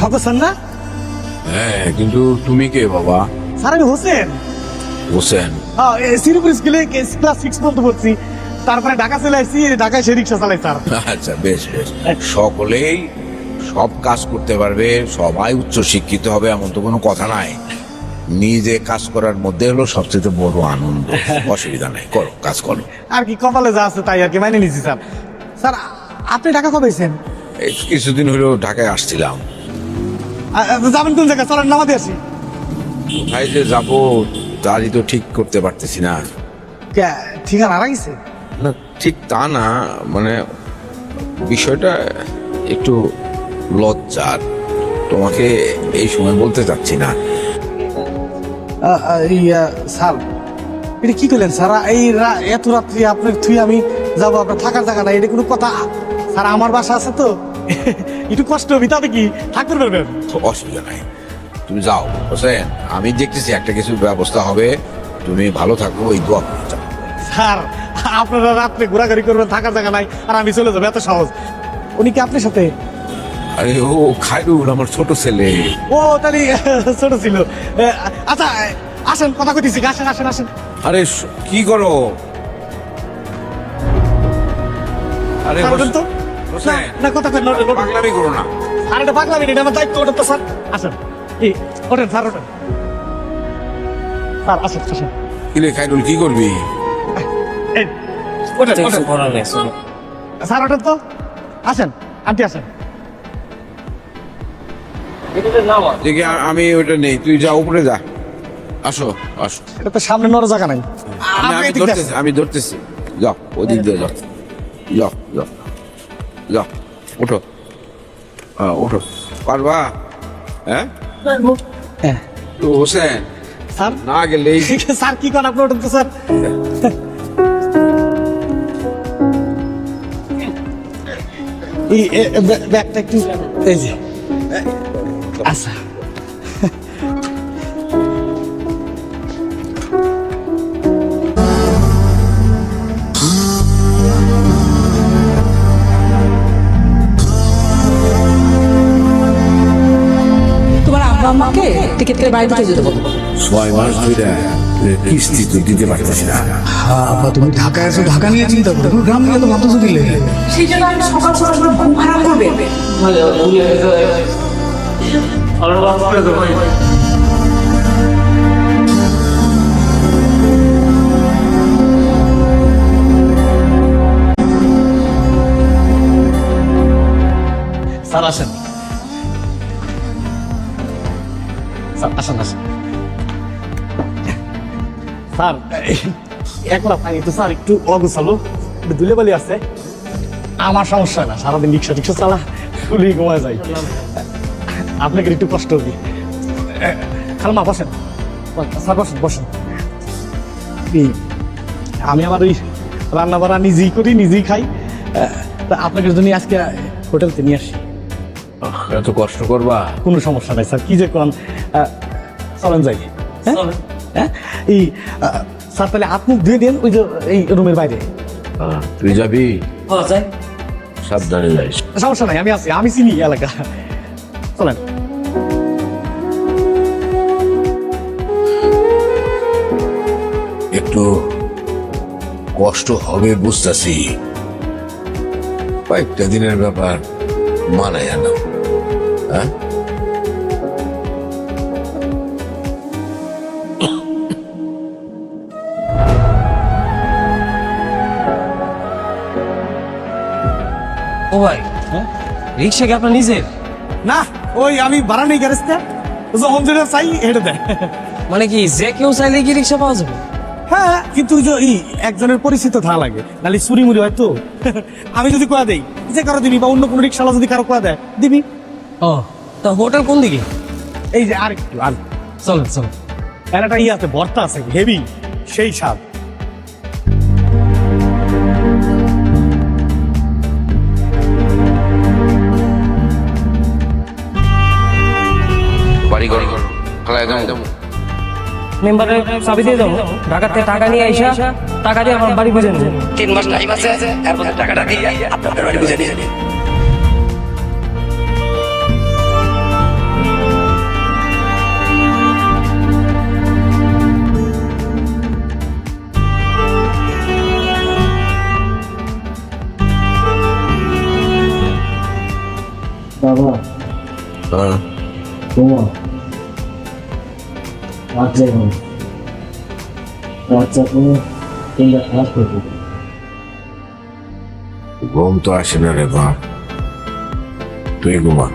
সদস্যান না হ্যাঁ কিন্তু তুমি কে বাবা? স্যার আমি হোসেন। হোসেন? হ্যাঁ, এ, শ্রীপুর স্কুলে ক্লাস সিক্স পর্যন্ত পড়ছি। তারপরে ঢাকা চলে আসছি ঢাকায় সে রিক্সা চালাই স্যার। আচ্ছা বেশ বেশ। সকলেই সব কাজ করতে পারবে সবাই উচ্চ শিক্ষিত হবে এমন তো কোনো কথা নাই। নিজে কাজ করার মধ্যে হলো সবচেয়ে বড় আনন্দ অসুবিধা নাই করো কাজ করো। আর কি কপালে যা আছে তাই আর কি মাইনে নিছি স্যার। স্যার আপনি ঢাকা কবে এসেছেন? এই কিছুদিন হলো ঢাকায় আসছিলাম। যাবেন কোন জায়গায়? চলেন নামাতে আসি। কোথায় যে যাব তারই তো ঠিক করতে পারতেছি না। ঠিকানা হারাইছে না ঠিক তা না মানে বিষয়টা একটু লজ্জার। তোমাকে এই সময় বলতে চাচ্ছি না। স্যার এটা কি করলেন স্যার এই এত রাত্রি আপনার তুই আমি যাব আপনার থাকার জায়গা নাই এটা কোনো কথা? স্যার আমার বাসা আছে তো। একটু কষ্ট হবে তাতে কি? থাকতে পারবেন? অসুবিধা নাই। তুমি যাও হোসেন আমি দেখতেছি একটা কিছু ব্যবস্থা হবে। তুমি ভালো থাকো ওই দোয়া স্যার আপনারা রাত্রে ঘোরাঘুরি করবেন থাকার জায়গা নাই আর আমি চলে যাব এত সহজ। উনি কি আপনার সাথে? আরে ও খাইরুল আমার ছোট ছেলে। ও তাহলে ছোট ছিল। আচ্ছা আসেন কথা কইতেছি আসেন আসেন আসেন। আরে কি করো? আরে তো। না, না কথা কই নোট নোট পাগলামি করো না। আর এটা পাগলামি এটা আমার দায়িত্ব ওটা তো স্যার। আসেন এই ওঠেন স্যার ওঠেন। স্যার আসেন আসেন। কিরে খাইরুল কি করবি? এই, ওঠেন ওঠেন। স্যার ওঠেন তো। আসেন আন্টি আসেন। দেখি আমি ওটা নেই তুই যা উপরে যা। আসো আসো। এটা তো সামনে নড় জায়গা নাই। আমি- ধরতেছি আমি ধরতেছি। যাও ওদিক দিয়ে যাও। যাও যাও। যাও ওঠো। হ্যাঁ ওঠো। পারবা? হ্যাঁ? হ্যাঁ। তো হোসেন স্যার? না গেলে স্যার কি করেন আপনি ওঠেন তো স্যার। ব্যাগটা একটু এই যে। আচ্ছা। তোমার আব্বা আম্মাকে টিকিট পাঠিয়ে যেতে বলো। ছয় মাস ধরে কিস্তি তো দিতে পারতেছি না। আব্বা তুমি ঢাকায় আছো ঢাকা নিয়ে চিন্তা করো। তুমি গ্রাম নিয়ে তো মাত্র দিলে সেই জন্য আমি সকাল সকাল ঘুম হারাম করবে। স্যার আসেন। আসেন আসেন। স্যার একলা পানি তো স্যার একটু অগুছালো একটু ধুলেবালি আছে। আমার সমস্যা না সারাদিন রিক্সা টিক্সা চালা শুলি ঘুমায় যাই আপনাকে একটু কষ্ট হবে। খালমা বসেন। স্যার বসেন বসেন। আমি আমার ওই রান্না বান্না নিজেই করি নিজেই খাই। তা আপনাকে জন্য আজকে হোটেলতে নিয়ে আসি। এত কষ্ট করবা? কোনো সমস্যা নাই স্যার। কি যে কোন চলেন যাই। হ্যাঁ? হ্যাঁ? এই স্যার তাহলে আপনি ধুয়ে দেন ওই যে এই রুমের বাইরে। তুই যাবি? সাবধানে যাইস। সমস্যা নাই আমি আছি আমি চিনি এলাকা। চলেন। একটু কষ্ট হবে বুঝতেছি। কয়েকটা দিনের ব্যাপার মানায় না হ্যাঁ? ও ভাই হ্যাঁ? রিক্সা কি আপনার নিজের? না ওই আমি নেই গ্যারেজটা যখন যেটা চাই হেঁটে দেয়। মানে কি যে কেউ চাইলে কি রিক্সা পাওয়া যাবে? হ্যাঁ কিন্তু এই একজনের পরিচিত থাকা লাগে। নাহলে চুরি মুড়ি হয় তো। আমি যদি কোয়া দেই যে কারও দিবি বা অন্য কোনো রিক্সাওয়ালা যদি কারও কোয়া দেয় দিবি। ও তা হোটেল কোন দিকে? এই যে আর একটু আর চলেন। আর একটা ইয়ে আছে ভর্তা আছে হেভি। সেই স্বাদ। খালায় যাব মেম্বারের চাবি দিয়ে যাব ঢাকা থেকে টাকা নিয়ে আইসা টাকা দিয়ে আমার বাড়ি বুঝে নেব তিন মাস টাইম আছে এরপরে টাকাটা দিয়ে আপনাদের বাড়ি বুঝে নিয়ে বাবা। হ্যাঁ। তোমার বাচ্চা এখন বাচ্চা তুমি তিনটা খারাপ করে ঘুম তো আসে না রে বাপ। তুই ঘুমা।